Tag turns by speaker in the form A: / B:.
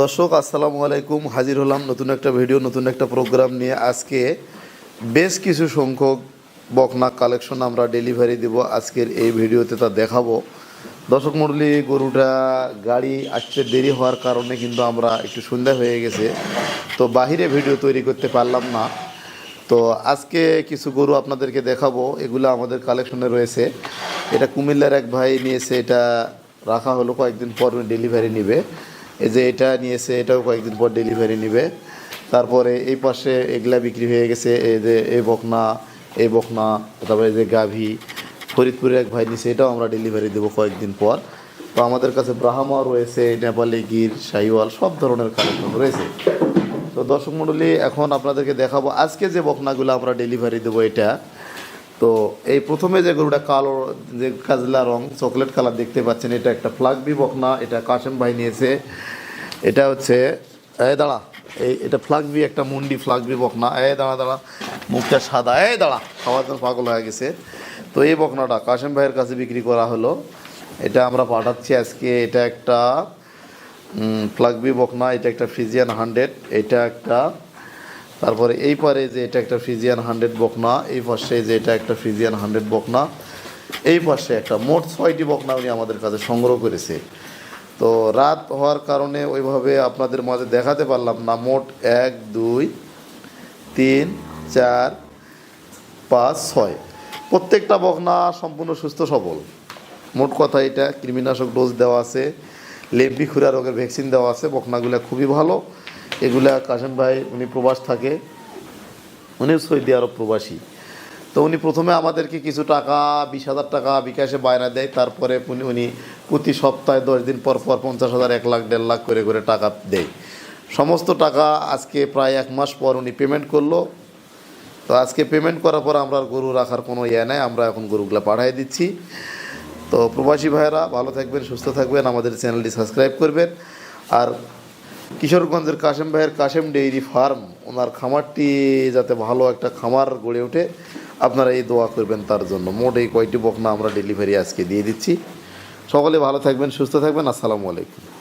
A: দর্শক, আসসালামু আলাইকুম। হাজির হলাম নতুন একটা ভিডিও, নতুন একটা প্রোগ্রাম নিয়ে। আজকে বেশ কিছু সংখ্যক বকনা কালেকশন আমরা ডেলিভারি দেব আজকের এই ভিডিওতে, তা দেখাবো। দর্শক মণ্ডলী গরুটা গাড়ি আসতে দেরি হওয়ার কারণে কিন্তু আমরা একটু সন্ধ্যা হয়ে গেছে। তো বাহিরে ভিডিও তৈরি করতে পারলাম না। তো আজকে কিছু গরু আপনাদেরকে দেখাবো। এগুলো আমাদের কালেকশনে রয়েছে। এটা কুমিল্লার এক ভাই নিয়েছে, এটা রাখা হলো, কয়েকদিন পর ডেলিভারি নিবে। এই যে এটা নিয়েছে, এটাও কয়েকদিন পর ডেলিভারি নিবে। তারপরে এই পাশে এগুলা বিক্রি হয়ে গেছে, এই যে, এই বকনা এই বকনা, তারপরে যে গাভী। ফরিদপুরের এক ভাই নিয়েছে এটাও আমরা ডেলিভারি দেবো কয়েকদিন পর। তো আমাদের কাছে ব্রাহ্মা রয়েছে, নেপালি গির শাহিওয়াল সব ধরনের কালেকশন রয়েছে। তো দর্শক মণ্ডলী, এখন আপনাদেরকে দেখাবো আজকে যে বকনাগুলো আমরা ডেলিভারি দেবো এটা। তো এই প্রথমে যে গরুটা কালো, যে কাজলা রং, চকলেট কালার দেখতে পাচ্ছেন, এটা একটা ফ্লাগবি বকনা এটা কাশেম ভাই নিয়েছে। এটা হচ্ছে এ দাঁড়া, এই, এটা ফ্লাগবি একটা মুন্ডি ফ্লাগবি বকনা এ দাঁড়া দাঁড়া, মুখটা সাদা এ দাঁড়া, খাওয়ার জন্য পাগল হয়ে গেছে। তো এই বকনাটা কাশেম ভাইয়ের কাছে বিক্রি করা হলো। এটা আমরা পাঠাচ্ছি আজকে, এটা একটা ফ্লাগবি বকনা এটা একটা ফিজিয়ান হান্ড্রেড, এটা একটা তারপরে এই পারে যে এটা একটা ফিজিয়ান হান্ড্রেড বকনা, এই পাশে যে এটা একটা ফিজিয়ান হান্ড্রেড বকনা, এই পাশে একটা মোট ছয়টি বকনা উনি আমাদের কাছে সংগ্রহ করেছে। তো রাত হওয়ার কারণে ওইভাবে আপনাদের মাঝে দেখাতে পারলাম না, মোট এক, দুই, তিন, চার, পাঁচ, ছয়। প্রত্যেকটা বকনা সম্পূর্ণ সুস্থ, সবল। মোট কথা এটা কৃমিনাশক ডোজ দেওয়া আছে লেম্বি খুরা রোগের ভ্যাকসিন দেওয়া আছে, বকনাগুলো খুবই ভালো। এগুলা কাশেম ভাই, উনি প্রবাস থাকে। উনি সৌদি আরব প্রবাসী। তো উনি প্রথমে আমাদেরকে কিছু টাকা, বিশ হাজার টাকা বিকাশে বায়না দেয়। তারপরে উনি প্রতি সপ্তাহে দশ দিন পর পর পঞ্চাশ হাজার, এক লাখ, দেড় লাখ করে করে টাকা দেয়। সমস্ত টাকা আজকে প্রায় এক মাস পর উনি পেমেন্ট করল। তো আজকে পেমেন্ট করার পর আমরা গরু রাখার কোনো ইয়ে নাই। আমরা এখন গরুগুলো পাঠিয়ে দিচ্ছি। তো প্রবাসী ভাইয়েরা, ভালো থাকবেন, সুস্থ থাকবেন। আমাদের চ্যানেলটি সাবস্ক্রাইব করবেন। আর কিশোরগঞ্জের কাশেম ভাইয়ের কাশেম ডেইরি ফার্ম, ওনার খামারটি যাতে ভালো একটা খামার গড়ে ওঠে, আপনারা এই দোয়া করবেন তার জন্য। মোট এই কয়টি বকনা আমরা ডেলিভারি আজকে দিয়ে দিচ্ছি। সকলে ভালো থাকবেন, সুস্থ থাকবেন, আসসালামু আলাইকুম।